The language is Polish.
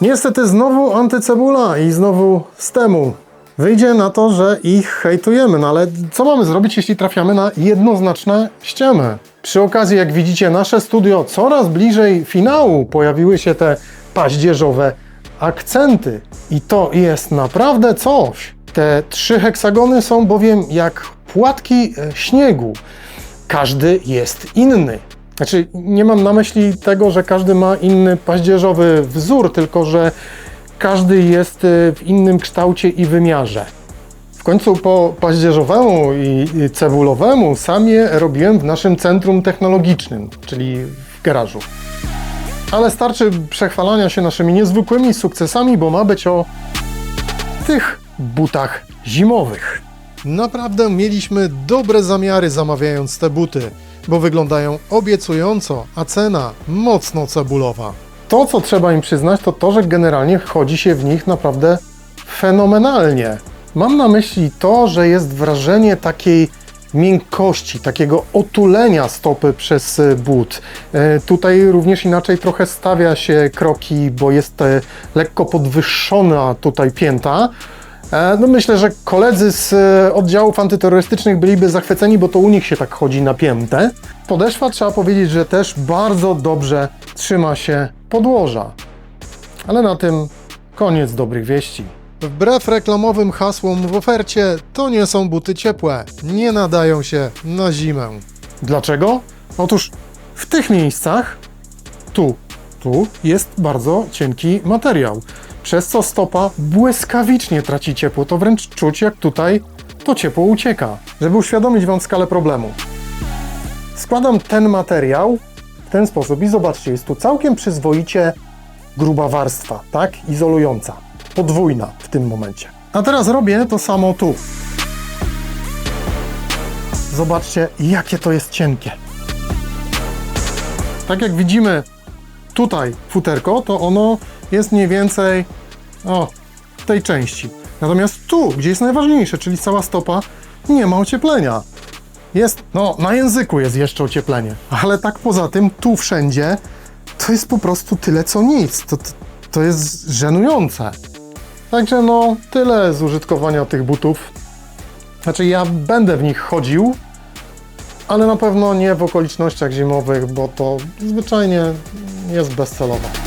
Niestety znowu antycebula i znowu z temu. Wyjdzie na to, że ich hejtujemy, no ale co mamy zrobić, jeśli trafiamy na jednoznaczne ściemy? Przy okazji, jak widzicie, nasze studio coraz bliżej finału pojawiły się te paździerzowe akcenty. I to jest naprawdę coś. Te trzy heksagony są bowiem jak płatki e, śniegu. Każdy jest inny. Znaczy, nie mam na myśli tego, że każdy ma inny paździerzowy wzór, tylko że każdy jest e, w innym kształcie i wymiarze. W końcu po paździerzowemu i cebulowemu sam je robiłem w naszym centrum technologicznym, czyli w garażu. Ale starczy przechwalania się naszymi niezwykłymi sukcesami, bo ma być o tych butach zimowych. Naprawdę mieliśmy dobre zamiary zamawiając te buty, bo wyglądają obiecująco, a cena mocno cebulowa. To, co trzeba im przyznać, to to, że generalnie chodzi się w nich naprawdę fenomenalnie. Mam na myśli to, że jest wrażenie takiej miękkości, takiego otulenia stopy przez but. E, Tutaj również inaczej trochę stawia się kroki, bo jest e, lekko podwyższona tutaj pięta. E, No myślę, że koledzy z e, oddziałów antyterrorystycznych byliby zachwyceni, bo to u nich się tak chodzi na piętę. Podeszwa trzeba powiedzieć, że też bardzo dobrze trzyma się podłoża. Ale na tym koniec dobrych wieści. Wbrew reklamowym hasłom w ofercie, to nie są buty ciepłe. Nie nadają się na zimę. Dlaczego? Otóż w tych miejscach, tu, tu jest bardzo cienki materiał, przez co stopa błyskawicznie traci ciepło. To wręcz czuć, jak tutaj to ciepło ucieka. Żeby uświadomić Wam skalę problemu. Składam ten materiał w ten sposób i zobaczcie, jest tu całkiem przyzwoicie gruba warstwa, tak? Izolująca. Podwójna w tym momencie. A teraz robię to samo tu. Zobaczcie, jakie to jest cienkie. Tak jak widzimy tutaj futerko, to ono jest mniej więcej o tej części. Natomiast tu, gdzie jest najważniejsze, czyli cała stopa, nie ma ocieplenia. Jest, no, na języku jest jeszcze ocieplenie, ale tak poza tym, tu wszędzie, to jest po prostu tyle co nic. To, to, to jest żenujące. Także no, tyle z użytkowania tych butów. Znaczy, ja będę w nich chodził, ale na pewno nie w okolicznościach zimowych, bo to zwyczajnie jest bezcelowe.